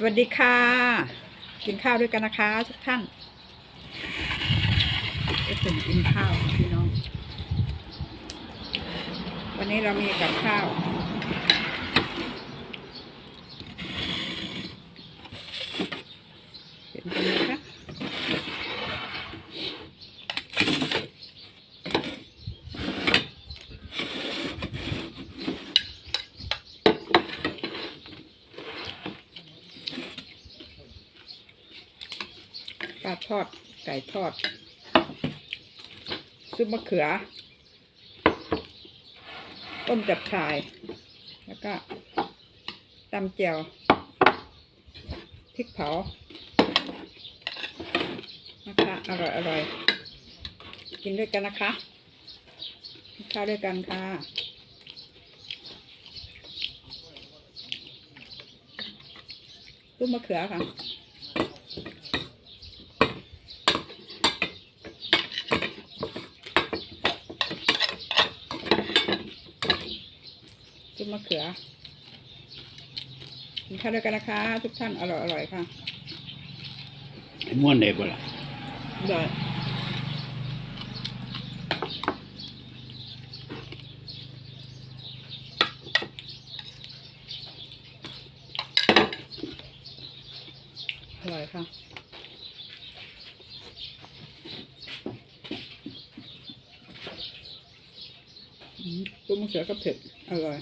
สวัสดีค่ะ กินข้าวด้วยกันนะคะ ทุกท่านไปถึงกินข้าวพี่น้อง วันนี้เรามีกับข้าว เห็นกันไหมคะป ลาทอด ไก่ทอด ซุปมะเขือ ต้มจับชาย แล้วก็ตำเจียวพริกเผานะคะอร่อยอร่อยกินด้วยกันนะคะกินข้าวด้วยกันค่ะลูกมะเขือค่ะ มะเขือกินข้าวด้วยกันนะคะ ทุกท่านอร่อยอร่อยค่ะม้วนได้บ่ล่ะเดี๋ยวอร่อยค่ะอืมกุ้งมะเขือก็เผ็ดอร่อย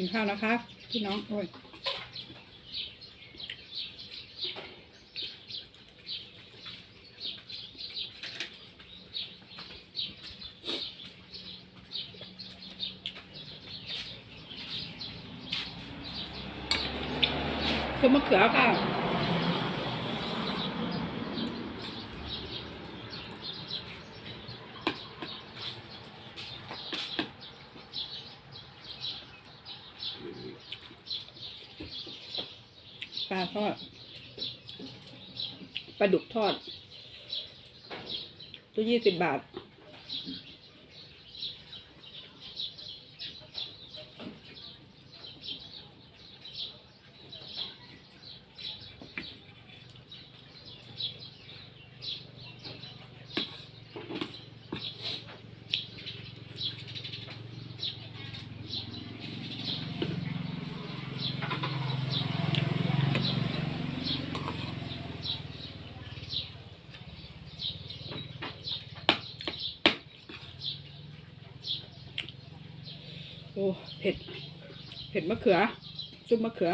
กินข้าวนะคะพี่น้องโอ้ยคือมะเขือค่ะ ปลาทอดปลาดุกทอด ตัวยี่สิบบาท โอ้ เผ็ด เผ็ดมะเขือ ซุปมะเขือ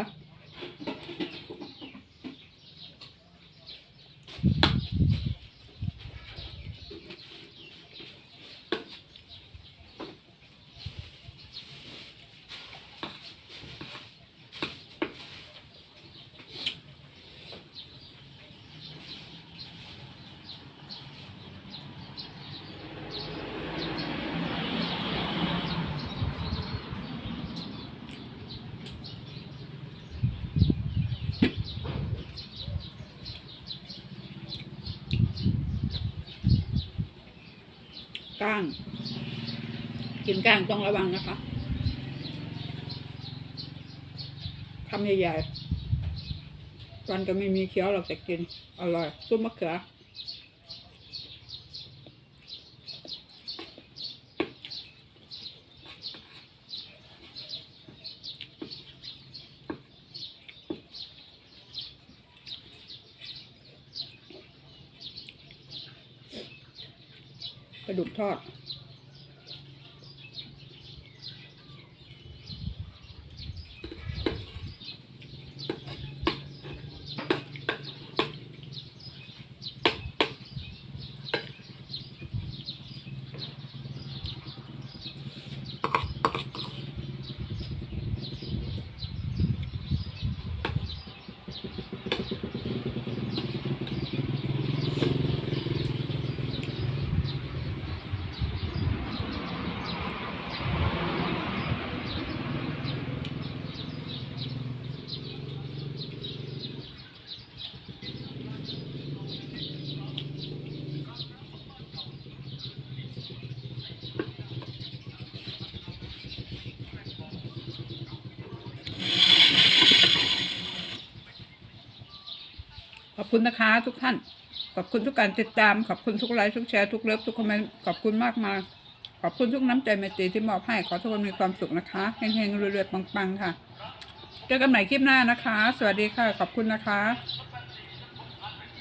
ก้าง กินก้างต้องระวังนะคะคำใหญ่ๆวันก็ไม่มีเคี้ยวเราแต่กิน อร่อยซุปมะเขือ กระดูกทอด อ คุณนะคะทุกท่าน ขอบคุณทุกการติดตาม ขอบคุณทุกไลค์ทุกแชร์ทุกเลิฟทุกคอมเมนต์ขอบคุณมากมายขอบคุณทุกน้ำใจเมตตีที่มอบให้ขอทุกคนมีความสุขนะคะเฮงๆรวยๆปังๆค่ะเจอกันใหม่คลิปหน้านะคะ สวัสดีค่ะ ขอบคุณนะคะ